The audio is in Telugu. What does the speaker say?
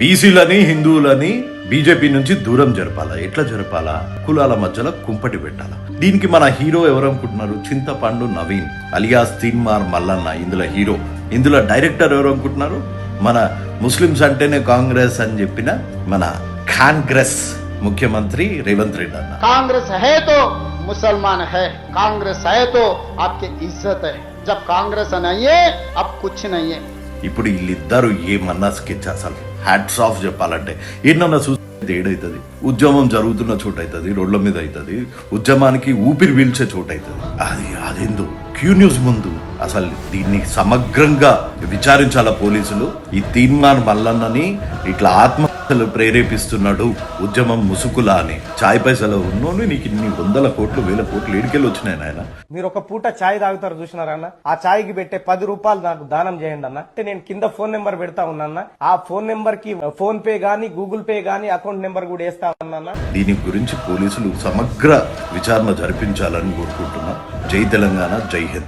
బీసీలని హిందువులని బీజేపీ నుంచి దూరం జరపాలా? ఎట్లా జరపాలా? కులాల మధ్యలో కుంపటి పెట్టాలా? దీనికి మన హీరో ఎవరనుకుంటున్నారు? చింతపండు నవీన్ అలియాస్ తీన్మార్ మల్లన్న ఇందులో హీరో. ఇందులో డైరెక్టర్ ఎవరనుకుంటున్నారు? మన ముస్లిమ్స్ అంటేనే కాంగ్రెస్ అని చెప్పిన మన కాంగ్రెస్ ముఖ్యమంత్రి రేవంత్ రెడ్డి అన్న. కాంగ్రెస్ హే తో ముసల్మాన్ హే. కాంగ్రెస్ హే తో ఆప్కే ఇజ్జత్ హే. జబ్ కాంగ్రెస్ నయ్యే అబ్ కుచ్ నయ్యే. ఇప్పుడు వీళ్ళిద్దరు ఏమన్నా స్కెచ్ అసలు హ్యాట్స్ ఆఫ్ చెప్పాలంటే ఏంటన్నా చూస్తే ఏడైతుంది. ఉద్యమం జరుగుతున్న చోటు అవుతుంది రోడ్ల మీద అవుతుంది ఉద్యమానికి ఊపిరి పీల్చే చోటు అవుతుంది అది అదేందో? క్యూ న్యూస్ ముందు. అసలు దీన్ని సమగ్రంగా విచారించాల పోలీసులు? ఈ తీర్మాన్ మల్లన్నని ఇట్లా ఆత్మ ఆత్మహత్యలు ప్రేరేపిస్తున్నాడు. ఉద్యమం ముసుకులా అని. చాయ్ పైసలో ఉన్నోని నీకు ఇన్ని వందల కోట్లు వేల కోట్లు ఏడికెళ్ళి వచ్చినాయి నాయన? మీరు ఒక పూట ఛాయ్ తాగుతారు చూసినారా అన్న? ఆ ఛాయ్కి పెట్టే పది రూపాయలు నాకు దానం చేయండి అన్న. అంటే నేను కింద ఫోన్ నెంబర్ పెడతా ఉన్నా ఆ ఫోన్ నెంబర్కి ఫోన్ పే గానీ గూగుల్ పే గానీ అకౌంట్ నెంబర్ కూడా వేస్తా ఉన్నా దీని గురించి పోలీసులు సమగ్ర విచారణ జరిపించాలని కోరుకుంటున్నాం. జై తెలంగాణ జై హింద్.